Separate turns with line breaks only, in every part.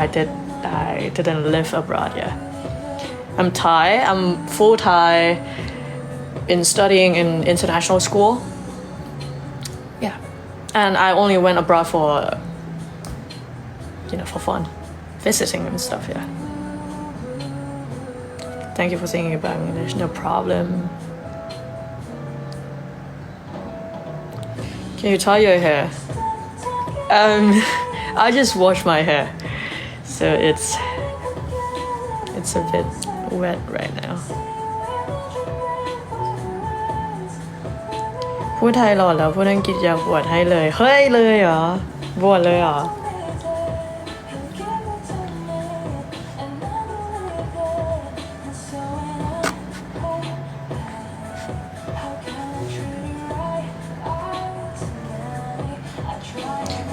I did I didn't live abroad yeah. I'm Thai I'm full Thai in studying in international school. Yeah. And I only went abroad for you know for fun visiting and stuff yeah. Thank you for thinking about me there's no problem. Can you tie your hair? Um I just wash my hair so it's it's a bit wet right now พูดไทยหล่อแล้วพูดอังกฤษอยากบวชให้เลย เฮ้ยเลยเหรอบวชเลยเหรอ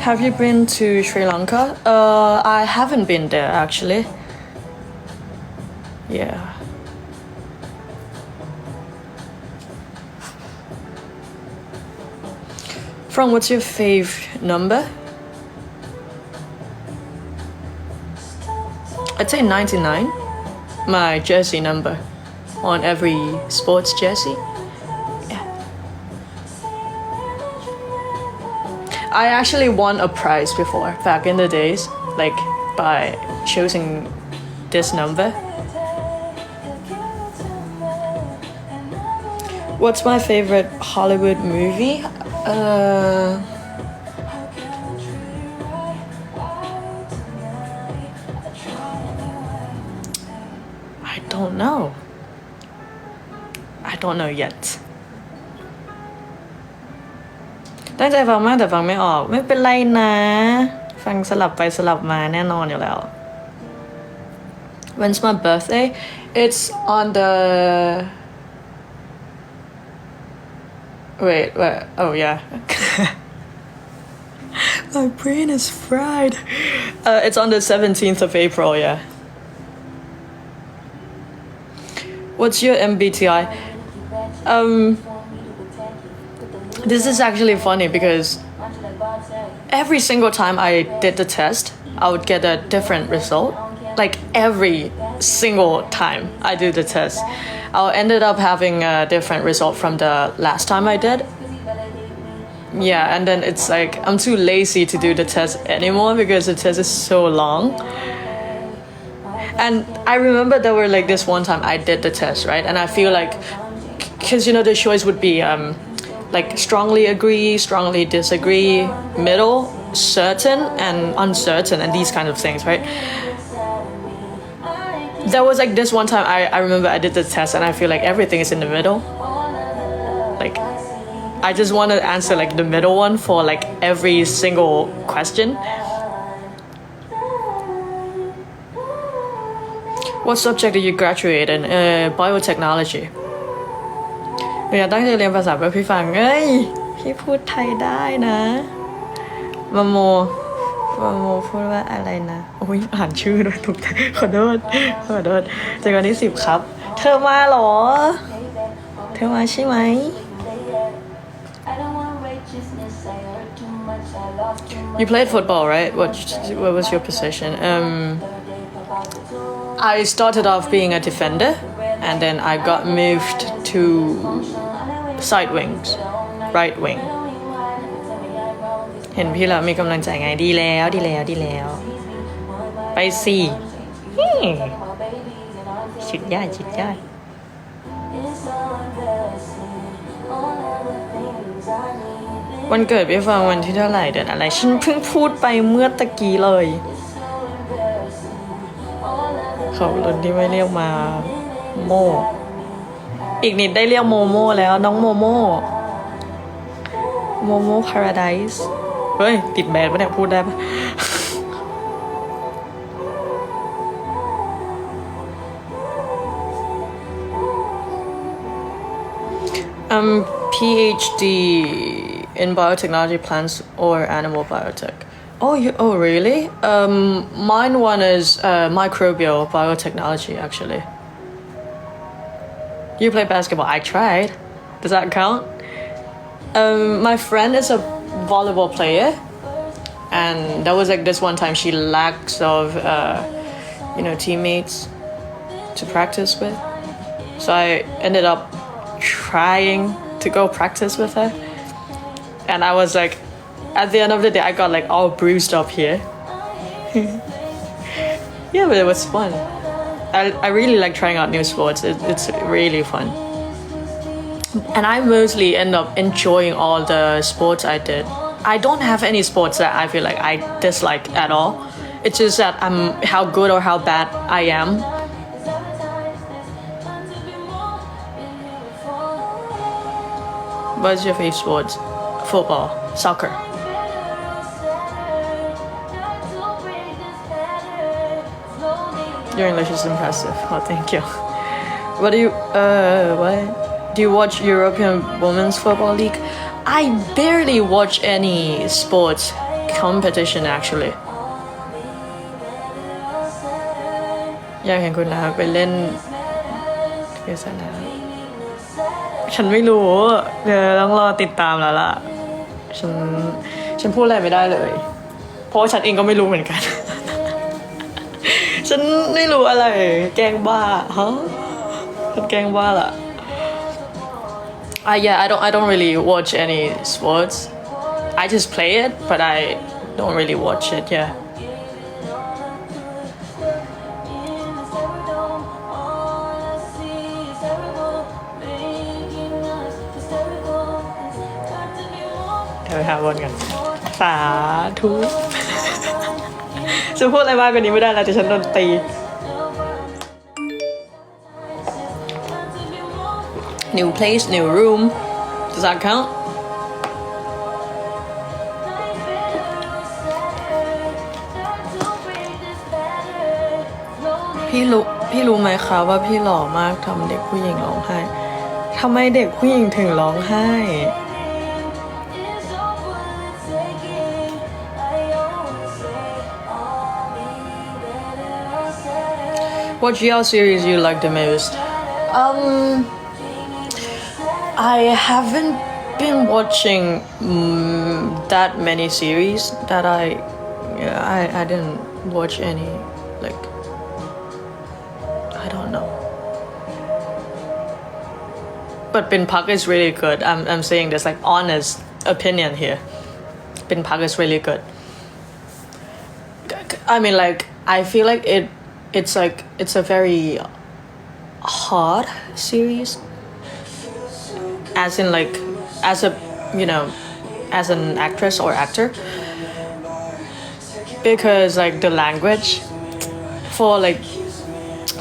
Have you been to Sri Lanka? Uh, I haven't been there actually. Yeah. From what's your fave number? I'd say 99. My jersey number on every sports jersey. I actually won a prize before back in the days, like by choosing this number. What's my favorite Hollywood movie? Uh, I don't know. I don't know yet. ตั้งใจฟังมากแต่ฟังไม่ออก ไม่เป็นไรนะ ฟังสลับไปสลับมาแน่นอนอยู่แล้ว When's my birthday? It's on the Wait, wait. Oh, yeah. My brain is fried. Uh, it's on the 17th of April, yeah. What's your MBTI? Um, this is actually funny because every single time I did the test, I would get a different result. Like every single time I do the test, I ended up having a different result from the last time I did. Yeah, and then it's like I'm too lazy to do the test anymore because the test is so long. And I remember there were like this one time I did the test, right? And I feel like, because you know, the choice would be um, like strongly agree, strongly disagree, middle, certain, and uncertain, and these kind of things, right? There was like this one time I, I remember I did the test and I feel like everything is in the middle. Like, I just want to answer like the middle one for like every single question. What subject did you graduate in? Uh, biotechnology. หนูอยากตั้งใจเรียนภาษาเพื่อพี่ฟังเอ้ย พี่พูดไทยได้นะมาโมมาโมพูดว่าอะไรนะโอ้ยอ่านชื่อด้วยถูกใจขอโทษขอโทษเจอกันที่สิบครับ เธอมาเหรอ เธอมาใช่ไหม You played football, right? What what was your position? Um, I started off being a defender, and then I got moved to side wings, right wing. เห็นพี่แล้วมีกำลังใจไงดีแล้วดีแล้วดีแล้ว ไปสิฮิชุดยอดชุดยอดวันเกิดพี่ฟังวันที่เท่าไหร่เดือนอะไร ฉันเพิ่งพูดไปเมื่อตะกี้เลยขอบคุณที่ไม่เรียกมาโม อีกนิดได้เรียกโมโมแล้วน้องโมโมโมโมพาราไดส์เฮ้ย ติดแบนปะเนี่ยพูดได้ปะ um, PhD in biotechnology, plants or animal biotech. Oh, you, oh, really? Um, mine one is uh, microbial biotechnology, actually. You play basketball. I tried. Does that count? Um, my friend is a volleyball player. and that was like this one time she lacks of uh, you know teammates to practice with so i ended up trying to go practice with her and i was like at the end of the day i got like all bruised up here yeah but it was fun i, I really like trying out new sports it, it's really fun and I mostly end up enjoying all the sports I did. I don't have any sports that I feel like I dislike at all. It's just that I'm how good or how bad I am. What's your favorite sports? Football, soccer. Your English is impressive. Oh, thank you. What do you uh what? Do you watch European Women's Football League? I barely watch any sports competition actually. อยากเห็นคุณนาไปเล่นที่สนาฉันไม่รู้เดี๋ยวต้องรอติดตามแล้วล่ะ ฉัน ฉันพูดอะไรไม่ได้เลย เพราะฉันเองก็ไม่รู้เหมือนกัน ฉันไม่รู้อะไร แกล้งบ้าฮะฉันแกล้งบ้าล่ะ Uh, yeah, I don't I don't really watch any sports. I just play it, but I don't really watch it. Yeah. Hysterical, เดี๋ยวไปหาวนกัน สาธุ จะพูดอะไรมากกว่านี้ไม่ได้แล้วจะฉันโดนตี New place, new room. Does that count? พี่รู้พี่รู้ไหมคะว่าพี่หล่อมากทำเด็กผู้หญิงร้องไห้ทำไมเด็กผู้หญิงถึงร้องไห้ What GL series you like the most? Um, I haven't been watching mm, that many series that I, yeah, I, I didn't watch any, like, I don't know. But Bin Park is really good. I'm, I'm saying this like honest opinion here. Bin Park is really good. I mean, like, I feel like it, it's like, it's a very hard series. As in like as a you know as an actress or actor. Because like the language for like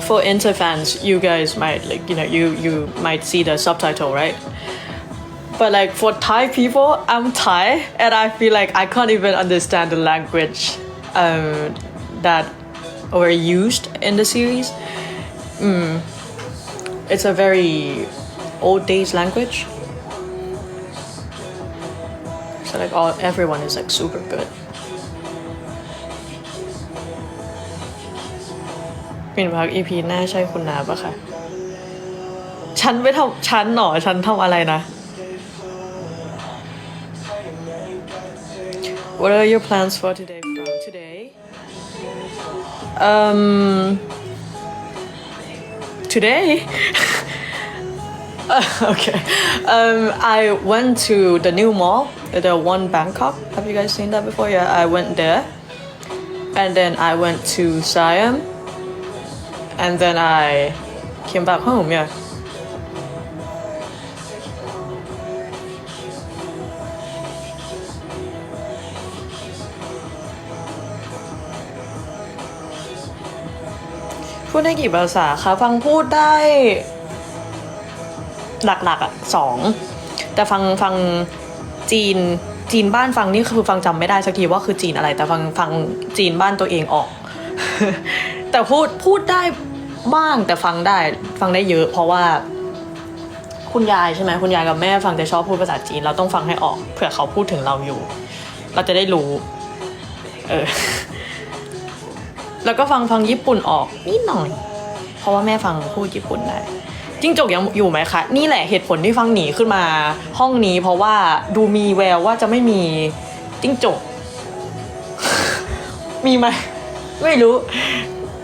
for inter fans you guys might like you know you you might see the subtitle right? But like for thai people i'm thai and i feel like i can't even understand the language um, that were used in the series Mm. it's a very old days language. So like all everyone is like super good. ปินพัก EP หน้าใช่คุณนาปะคะฉันไม่ทำฉันหนอฉันทำอะไรนะ What are your plans for today from today? Um today Uh, okay. Um, I went to the new mall, the one Bangkok. Have you guys seen that before? Yeah, I went there. And then I went to Siam. And then I came back home, yeah. พูดได้กี่ภาษาคะฟังพูดได้ หลักๆอะสองแต่ฟังฟังจีนจีนบ้านฟังนี่คือฟังจำไม่ได้สักทีว่าคือจีนอะไร แต่ฟังฟังจีนบ้านตัวเองออก แต่พูดพูดได้บ้างแต่ฟังได้ฟังได้เยอะ เพราะว่า คุณยายใช่ไหมคุณยายกับแม่ฟังจะชอบพูดภาษาจีนเราต้องฟังให้ออกเผื่อเขาพูดถึงเราอยู่ เราจะได้รู้ เออ แล้วก็ฟังฟังญี่ปุ่นออกนิดหน่อย เพราะว่าแม่ฟังพูดญี่ปุ่นได้จิ้งจกยังอยู่ไหมคะ นี่แหละเหตุผลที่ฟังหนีขึ้นมา ห้องนี้เพราะว่าดูมีแววว่าจะไม่มีจิ้งจก มีไหมไม่รู้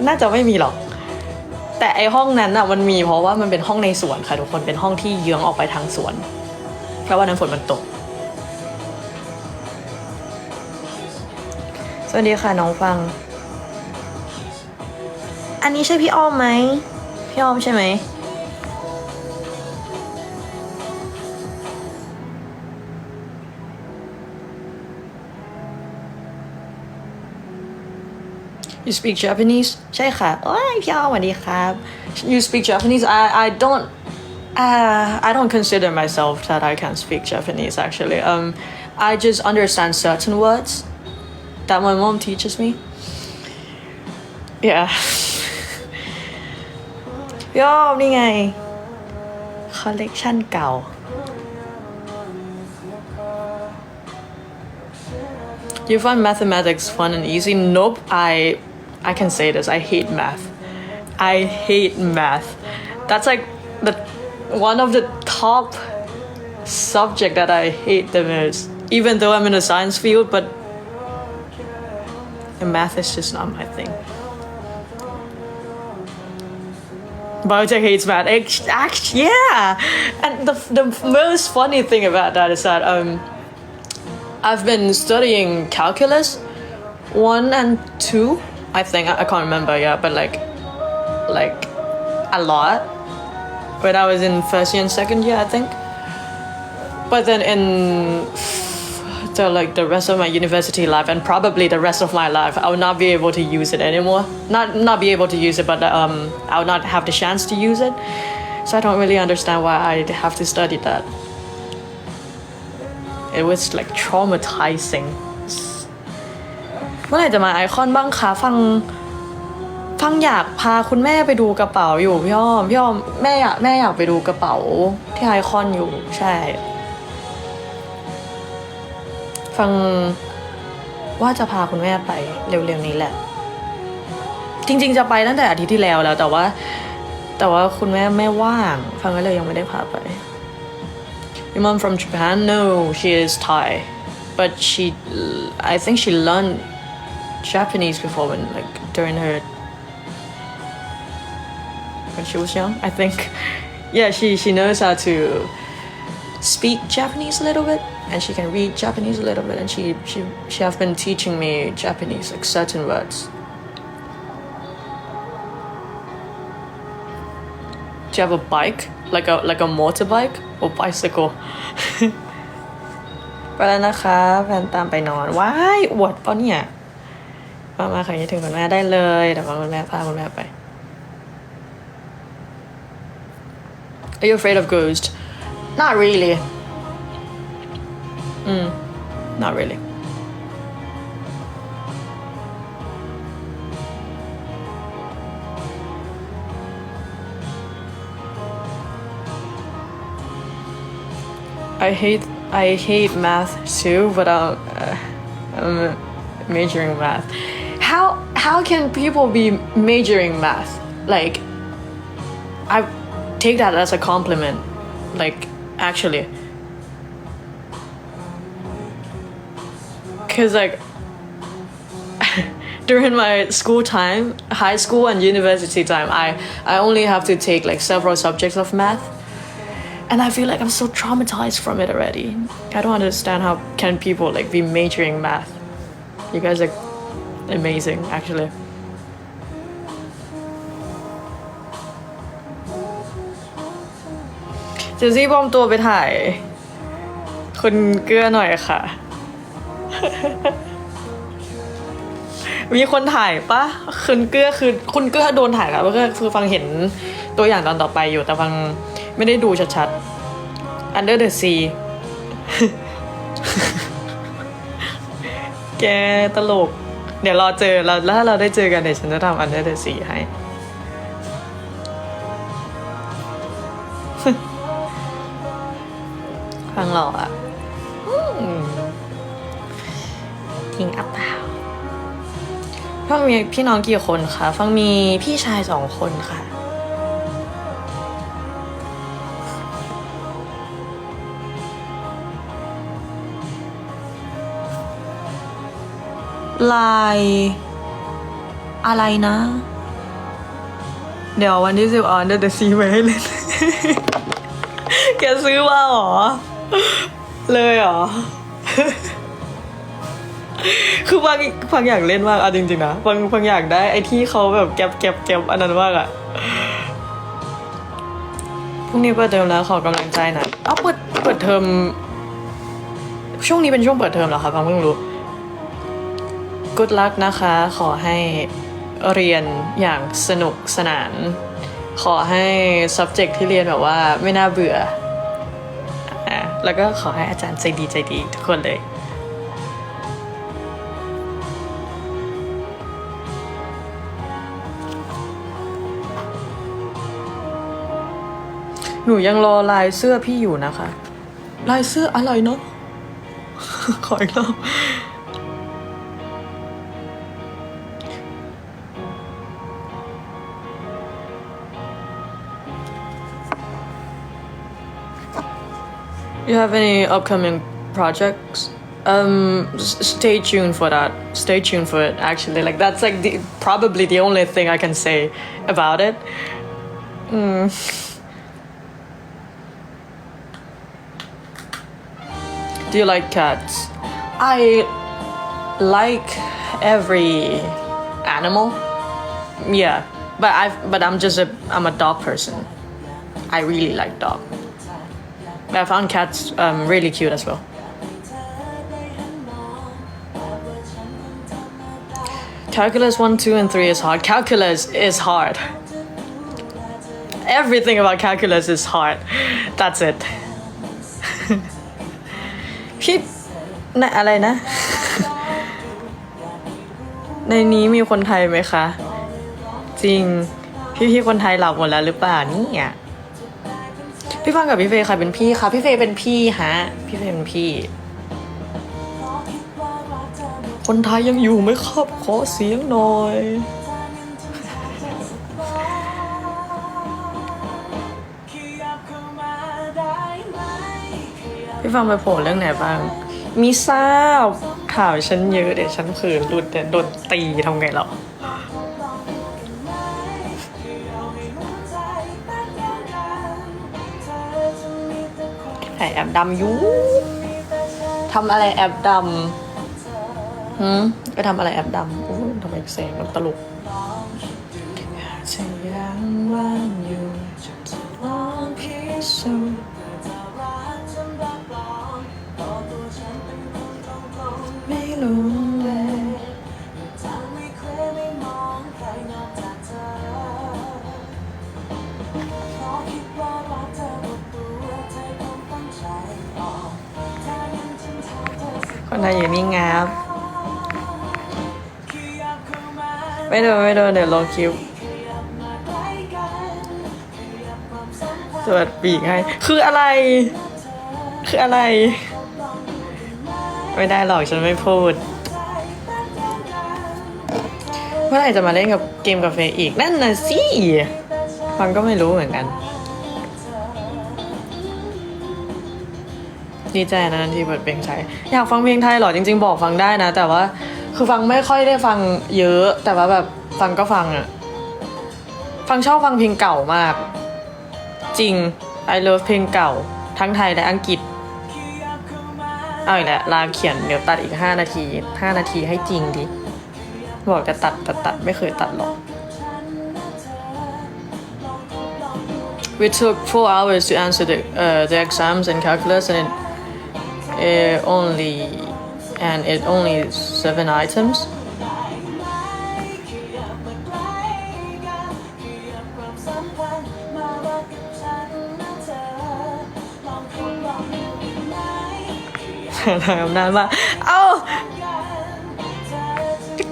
น่าจะไม่มีหรอก แต่ไอห้องนั้นอะมันมีเพราะว่ามันเป็นห้องในสวนค่ะทุกคนเป็นห้องที่เยื้องออกไปทางสวนเพราะว่านั้นฝนมันตก สวัสดีค่ะน้องฟัง อันนี้ใช่พี่อ้อมไหม พี่อ้อมใช่ไหม You speak Japanese ใช่ค่ะโอ้ยพี่อ้อมสวัสดีครับ You speak Japanese I I don't uh, I don't consider myself that I can speak Japanese actually um I just understand certain words that my mom teaches me yeah พี่อ้อมนี่ไง คอลเลกชันเก่า You find mathematics fun and easy? Nope. I I can say this. I hate math. I hate math. That's like the one of the top subject that I hate the most. Even though I'm in a science field, but the math is just not my thing. Biotech hates math. Act- act- yeah. And the, the most funny thing about that is that um, I've been studying calculus one and two. I think I, I can't remember yeah, but like, like a lot when I was in first year and second year, I think. But then in the like the rest of my university life and probably the rest of my life, I will not be able to use it anymore. Not not be able to use it, but um, I will not have the chance to use it. So I don't really understand why I have to study that. It was like traumatizing. เมื่อไหร่จะมาไอคอนบ้างคะฟัง ฟังอยากพาคุณแม่ไปดูกระเป๋าอยู่พี่อ้อมพี่อ้อมแม่อยากแม่อยากไปดูกระเป๋าที่ไอคอนอยู่ใช่ ฟังว่าจะพาคุณแม่ไปเร็วๆนี้แหละ จริง ๆ จะไปตั้งแต่อาทิตย์ที่แล้วแล้วแต่ว่า แต่ว่าคุณแม่ไม่ว่าง ฟังก็เลยยังไม่ได้พาไป Your mom from Japan? No, she is Thai, but she, I think she learned Japanese before when like during her when she was young. I think, yeah, she she knows how to speak Japanese a little bit, and she can read Japanese a little bit, and she she she have been teaching me Japanese like certain words. Do you have a bike, like a like a motorbike or bicycle? ไปแล้วนะคะแฟนตามไปนอน ว้ายอวดเปล่าเนี่ยมามาใครถึงคุณแม่ได้เลยเดี๋ยวฟังคุณแม่พาคุณแม่ไป Are you afraid of ghosts? Not really. Mm, not really. I hate I hate math too, but I'm, uh, I'm majoring math. How how can people be majoring math? Like, I take that as a compliment. Like, actually, cause like during my school time, high school and university time, I I only have to take like several subjects of math and I feel like I'm so traumatized from it already. I don't understand how can people like be majoring math. You guys are amazing, actually. เจสซี่ปลอมตัวไปถ่าย คุณเกื้อหน่อยค่ะ มีคนถ่ายปะคุณเกื้อคือคุณเกื้อโดนถ่ายแล้วก็คือฟังเห็นตัวอย่างตอนต่อไปอยู่แต่ฟังไม่ได้ดูชัดๆ Under the Sea แกตลก เดี๋ยวรอเจอเราแล้วถ้าเราได้เจอกันเดี๋ยวฉันจะทำ Under the Sea ให้ฟังหล่ออะ ฟังมีพี่น้องกี่คนคะฟังมีพี่ชายสองคนค่ะ ลาย อะไรนะ เดี๋ยววันที่สิบออนเดอร์ซีไว้ให้เล่น แกซื้อมาเหรอ เลยเหรอ คือฟังฟังอยากเล่นมากเอาจริงๆนะฟังฟังอยากได้ไอ้ที่เขาแบบแก็บแก็บแก็บอันนั้นมากอะพรุ่งนี้เปิดเทอมแล้วขอกำลังใจหนะเอ้าเปิดเปิดเทอมช่วงนี้เป็นช่วงเปิดเทอมเหรอคะฟังเพิ่งรู้ good luck นะคะ ขอให้เรียนอย่างสนุกสนาน ขอให้ subject ที่เรียนแบบว่าไม่น่าเบื่ออะแล้วก็ขอให้อาจารย์ใจดีใจดีทุกคนเลย หนูยังรอลายเสื้อพี่อยู่นะคะ ลายเสื้ออะไรเนาะขออีกรอบ You have any upcoming projects? Um, s- stay tuned for that. Stay tuned for it. Actually, like that's like the probably the only thing I can say about it. Mm. Do you like cats? I like every animal. Yeah, but I but I'm just a I'm a dog person. I really like dog. I found cats um, really cute as well. Calculus 1, 2, and 3 is hard. Calculus is hard. Everything about calculus is hard. That's it. พี่นะอะไรนะ ในนี้มีคนไทยไหมคะ จริง พี่ๆคนไทยหลับหมดแล้วหรือเปล่านี่ยพี่ฟังกับพี่เฟย์ใครเป็นพี่ค่ะพี่เฟย์เป็นพี่ฮะพี่เฟย์เป็นพี่ คนไทยยังอยู่ไหมครับ ขอเสียงหน่อย ฟังไปโผล่เรื่องไหนบ้าง มีทราบข่าวฉันเยอะเดี๋ยวฉันเขินหลุดเดี๋ยวโดนตีทำไงหรอแอปดำยูทำอะไรแอปดำหืมไปทำอะไรแอปดำอู้ทำไมแสงมันตลก นไทยอยู่นี่งับ ไม่โดนไม่โดนเดี๋ยวลองคลิปสวัสดีให้ คืออะไร คืออะไร ไม่ได้หรอกฉันไม่พูด เมื่อไหร่จะมาเล่นกับเกมกาแฟอีก นั่นน่ะสิฟังก็ไม่รู้เหมือนกัน ดีใจนะที่เปิดเพลงไทยอยากฟังเพลงไทยเหรอจริง ๆ บอกฟังได้นะ แต่ว่าคือฟังไม่ค่อยได้ฟังเยอะ แต่ว่าแบบฟังก็ฟังอะฟังชอบฟังเพลงเก่ามาก จริง I love เพลงเก่า ทั้งไทยและอังกฤษเอาอีกแล้วลาเขียนเดี๋ยวตัดอีก 5 นาที 5 นาทีให้จริงดิบอกจะตัดตัดตัดไม่เคยตัดหรอก We took four hours to answer the uh, the exams and calculus, and it, it only and it only seven items. Làm n านมากเอ้า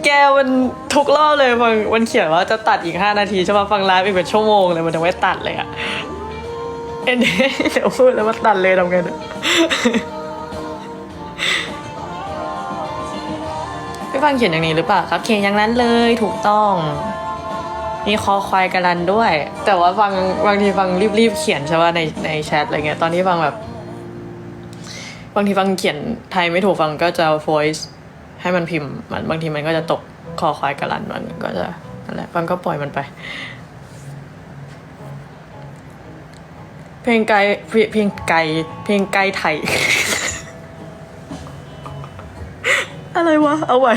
แกมันทุกรอบเลยมันมันเขียนว่าจะตัดอีก 5 นาทีใช่ป่ะฟังไลฟ์อีกเป็นชั่วโมงเลยมันจะไม่ตัดเลยอะเอ็นเดี๋ยวพูดแล้วมันตัดเลยทำไงเนี่ย พี่ฟังเขียนอย่างนี้หรือเปล่าครับ เขียนอย่างนั้นเลยถูกต้อง มีคอควายกันรันด้วย แต่ว่าฟังบางทีฟังรีบๆเขียนใช่ป่ะในในแชทอะไรเงี้ยตอนที่ฟังแบบ บางทีฟังเขียนไทยไม่ถูกฟังก็จะ voice ให้มันพิมพ์มันบางทีมันก็จะตกคอควายกระลันมันก็จะนั่นแหละฟังก็ปล่อยมันไป เพลงไกลเพลงเพลงไกลเพลงไกลไทย อะไรวะ เอาไว้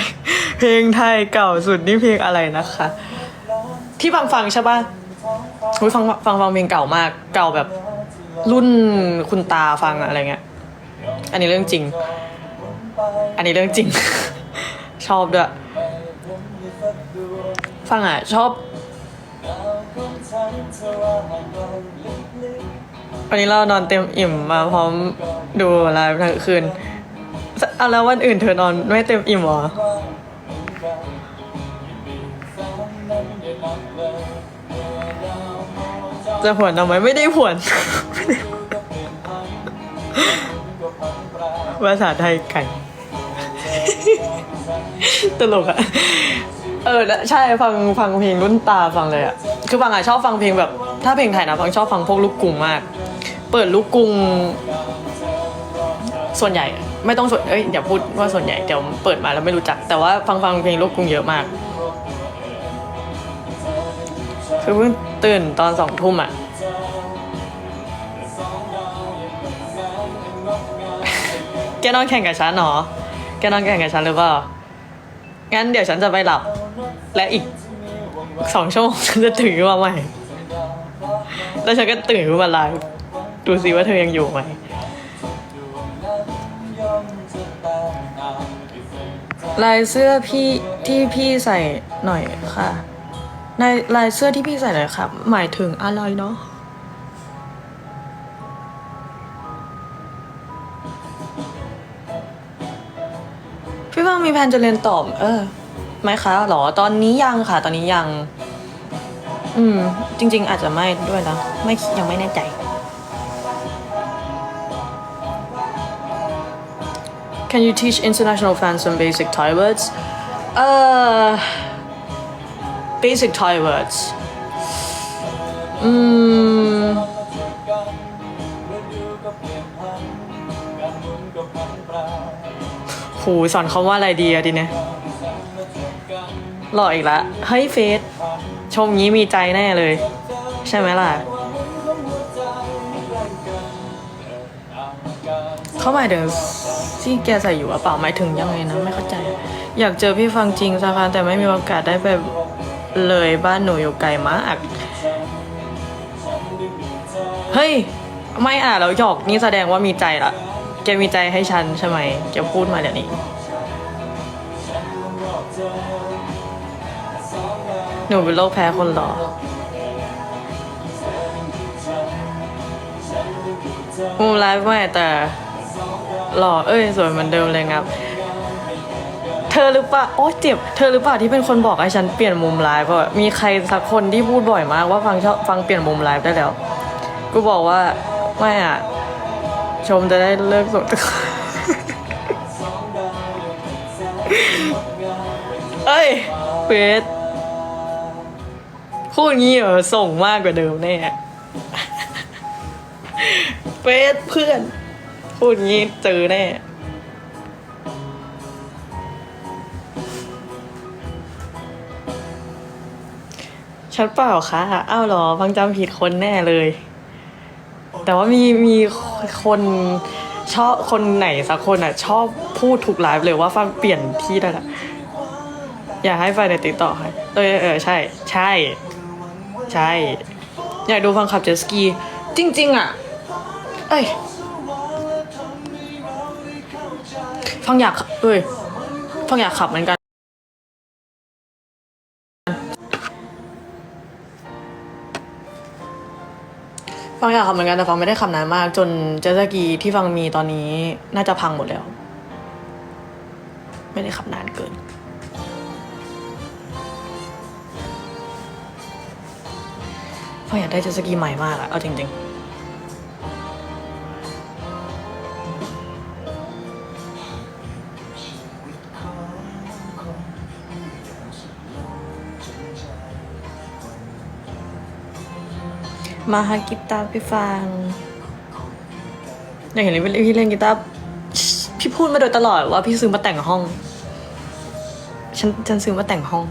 เพลงไทยเก่าสุดนี่เพลงอะไรนะคะ ที่ฟังฟังใช่ป่ะอุ๊ยฟังฟังฟังเพลงเก่ามาก เก่าแบบรุ่นคุณตาฟังอะอะไรเงี้ย อันนี้เรื่องจริง อันนี้เรื่องจริง ชอบด้วย ฟังอะ ชอบ วันนี้เรานอนเต็มอิ่มมาพร้อมดูไลฟ์ทั้งคืน เอาแล้ววันอื่นเธอนอนไม่เต็มอิ่มเหรอ จะผวนทำไหมไม่ได้ผวนภาษาไทยไก่ ตลกอะเออแล้วใช่ฟังฟังเพลงรุ่นตาฟังเลยอะคือฟังอะชอบฟังเพลงแบบ ถ้าเพลงไทยนะฟังชอบฟังพวกลูกกรุงมาก เปิดลูกกรุง ส่วนใหญ่ไม่ต้องส่วนเอ้ยอย่าพูดว่าส่วนใหญ่เดี๋ยวเปิดมาแล้วไม่รู้จัก แต่ว่าฟังฟังเพลงลูกกรุงเยอะมาก คือเพิ่งตื่นตอนสองทุ่มอะแกนอนแข่งกับฉันเหรอ แกนอนแข่งกับฉันหรือเปล่า งั้นเดี๋ยวฉันจะไปหลับ และอีกสองชั่วโมงฉันจะตื่นขึ้นมาใหม่ แล้วฉันก็ตื่นขึ้นมาไลฟ์ดูสิว่าเธอยังอยู่ไหม ลายเสื้อพี่ที่พี่ใส่หน่อยค่ะในลายเสื้อที่พี่ใส่หน่อยค่ะหมายถึงอะไรเนาะพี่ฟังมีแผนจะเรียนต่อเออไหมคะหรอตอนนี้ยังค่ะ ตอนนี้ยัง อืม จริง ๆ อาจจะไม่ด้วยนะไม่ยังไม่แน่ใจ Can you teach international fans some basic Thai words? Uh, basic Thai words. อืมหูสอนเขาว่าอะไรดีอะทีเนี้ยหล่ออีกละเฮ้ยเฟสชมงี้มีใจแน่เลย ใช่ไหมล่ะ เขาหมายถึง ที่แกใส่อยู่อะเปล่าหมายถึงยังไงนะไม่เข้าใจ อยากเจอพี่ฟังจริงสักครั้งแต่ไม่มีโอกาสได้ไปเลยบ้านหนูอยู่ไกลมากเฮ้ย ไม่อะแล้วหยอกนี่แสดงว่ามีใจละแกมีใจให้ฉันใช่ไหมแกพูดมาเดี๋ยวนี้ หนูเป็นโรคแพ้คนหรอมุมไลฟ์ไม่แต่ หล่อเอ้ยสวยเหมือนเดิมเลยครับ เธอหรือเปล่าโอ๊ยเจ็บเธอหรือเปล่าที่เป็นคนบอกให้ฉันเปลี่ยนมุมไลฟ์เพราะว่ามีใครสักคนที่พูดบ่อยมากว่าฟังชอบฟังเปลี่ยนมุมไลฟ์ได้แล้ว กูบอกว่าไม่อะ ชมจะได้เลิกสดเอ้ยเฟสพูดงี้เหรอส่งมากกว่าเดิมแน่เฟสเพื่อน พูดงี้เจอแน่ฉันเปล่าคะอ้าวเหรอฟังจำผิดคนแน่เลย แต่ว่ามีมีคนชอบคนไหนสักคนอะ ชอบพูดถูกไลฟ์เลยว่าฟังเปลี่ยนที่ได้ละอยากให้ไฟในติ๊กต่อให้เออเออใช่ ใช่ ใช่ อยากดูฟังขับเจสกี จริง ๆ อะ เอ้ย ฟังอยากเอ้ยฟังอยากขับเหมือนกัน ฟังอยากขับเหมือนกันแต่ฟังไม่ได้ขับนานมาก จนเจสกีที่ฟังมีตอนนี้น่าจะพังหมดแล้ว ไม่ได้ขับนานเกินฟังอยากได้เจสกีใหม่มากอะเอาจริง ๆ มาฮากีตาร์พี่ฟังอยากเห็นพี่เล่นกีตาร์พี่พูดมาโดยตลอดว่าพี่ซื้อมาแต่งห้อง ฉันฉันซื้อมาแต่งห้อง